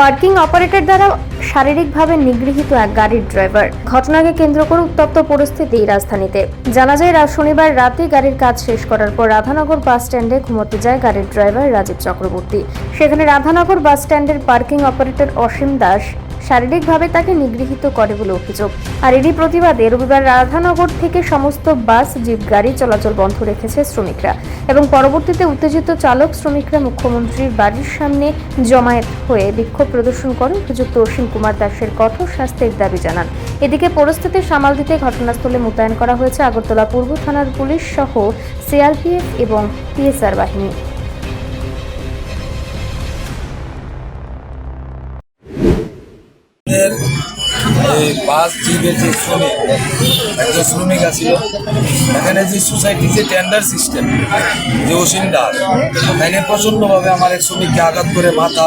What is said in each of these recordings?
Parking operator দ্বারা শারীরিকভাবে নিগৃহীত এক গাড়ির ড্রাইভার। ঘটনাকে কেন্দ্র করে উত্তপ্ত পরিস্থিতি রাজধানীতে। জানা যায় শনিবার রাতে গাড়ির কাজ শেষ করার পর রাধানগর বাস স্ট্যান্ডে ঘুমোতে যায় গাড়ির ড্রাইভার রাজীব চক্রবর্তী। সেখানে রাধানগর বাস স্ট্যান্ডের পার্কিং অপারেটর অসীম দাস শারীরিকভাবে তাকে নিগৃহীত করে বলে অভিযোগ। আর এরই প্রতিবাদে রবিবার রাধানগর থেকে সমস্ত বাস, জিপ, গাড়ি চলাচল বন্ধ রেখেছে শ্রমিকরা এবং পরবর্তীতে উত্তেজিত চালক শ্রমিকরা মুখ্যমন্ত্রীর বাড়ির সামনে জমায়েত হয়ে বিক্ষোভ প্রদর্শন করে অভিযুক্ত অসীম কুমার দাসের কঠোর শাস্তির দাবি জানান। এদিকে পরিস্থিতি সামাল দিতে ঘটনাস্থলে মোতায়েন করা হয়েছে আগরতলা পূর্ব থানার পুলিশ সহ সিআরপিএফ এবং পিএসআর বাহিনী। এর এই বাস যে শ্রমিক, একজন শ্রমিক আছিল, এখানে যে সোসাইটি যে টেন্ডার সিস্টেম যে দাস এখানে প্রচণ্ডভাবে আমার এক শ্রমিককে আঘাত করে মাথা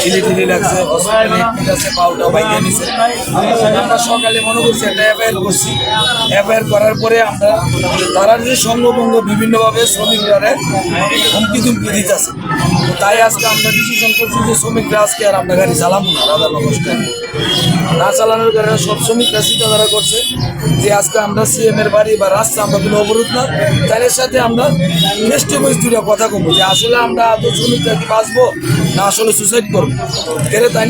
ছিলি টিলি লাগছে হসপিটালে ঠিক আছে পাউটা বাইকে নিছে। আমরা সকালে মনে করছি একটা এফআইআর করছি। এফআইআর করার পরে আমরা তারা যে সঙ্গভঙ্গ বিভিন্নভাবে শ্রমিকরা হুমকি ধুমকি দিতেছে। তাই আজকে আমরা ডিসিশন করছি যে শ্রমিকরা আজকে আর আমরা গাড়ি চালাবো না রাধানগর স্ট্যান্ডে না চালানোর কারণে সব শ্রমিকরা চিন্তাধারা করছে যে আজকে আমরা সিএম এর বাড়ি বা রাস্তা আমরা কোনো অবরোধ না তাদের সাথে আমরা ফেস টু ফেস দুটা কথা কমবো যে আসলে আমরা আদৌ শ্রমিকরা কি বাঁচবো না আসলে সুসাইড করব? তাহলে তাই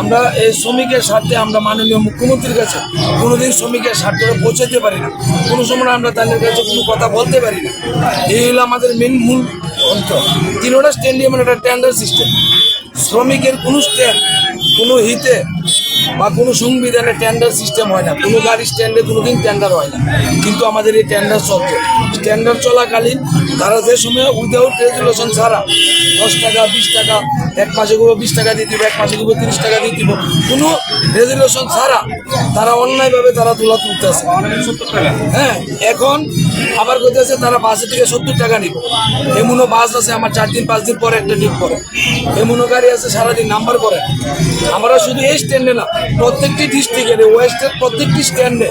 আমরা এই শ্রমিকের স্বার্থে আমরা মাননীয় মুখ্যমন্ত্রীর কাছে কোনোদিন শ্রমিকের স্বার্থে পৌঁছাতে পারি না। কোনো সময় আমরা তাদের কাছে কোনো কথা বলতে পারি না। এই হলো আমাদের মেন মূল অন্ত। তিনোটা স্ট্যান্ডিয়ামের একটা টেন্ডার সিস্টেম শ্রমিকের কোনো স্ট্যান্ড কোনো হিতে বা কোনো সংবিধানে টেন্ডার সিস্টেম হয় না। কোনো গাড়ি স্ট্যান্ডে কোনোদিন টেন্ডার হয় না। কিন্তু আমাদের এই টেন্ডার চলছে। টেন্ডার চলাকালীন তারা যে সময় উইদাউট রেজুলেশন ছাড়া দশ টাকা বিশ টাকা এক মাসে গুলো বিশ টাকা দিয়ে দিব এক মাসে গুলো তিরিশ টাকা দিয়ে দিব কোনো রেজুলেশন ছাড়া তারা অন্যায়ভাবে তারা তোলা তুলতেছে। হ্যাঁ এখন আবার করতেছে তারা বাসে থেকে সত্তর টাকা নিব এমনও বাস আছে আমার চার দিন পাঁচ দিন পরে একটা ডিপ করে এমনও গাড়ি আছে সারাদিন নাম্বার করে। আমরা শুধু এই স্ট্যান্ডে না প্রত্যেকটি ডিস্ট্রিক্টের ওয়েস্টের প্রত্যেকটি স্ট্যান্ডে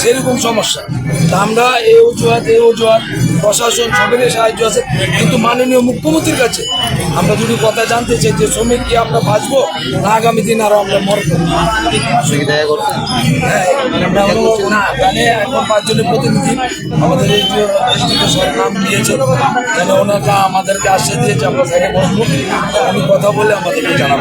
সেরকম সমস্যা। তা আমরা এই অজুহাত এই অজুহাত প্রশাসন সবেরই সাহায্য আছে। কিন্তু মাননীয় মুখ্যমন্ত্রীর কাছে আমরা যদি কথা জানতে চাই যে শ্রমিক কি আমরা বাঁচবো না আগামী দিন আরও আমরা মরবো। হ্যাঁ, আমরা অনুভব না? জানে এখন পাঁচজনের প্রতিনিধি আমাদের এই যে এসডিও স্যার নাম দিয়েছে আমাদেরকে আশ্বাস দিয়েছে, আমরা তাকে আমি কথা বলে আমাদেরকে জানাব।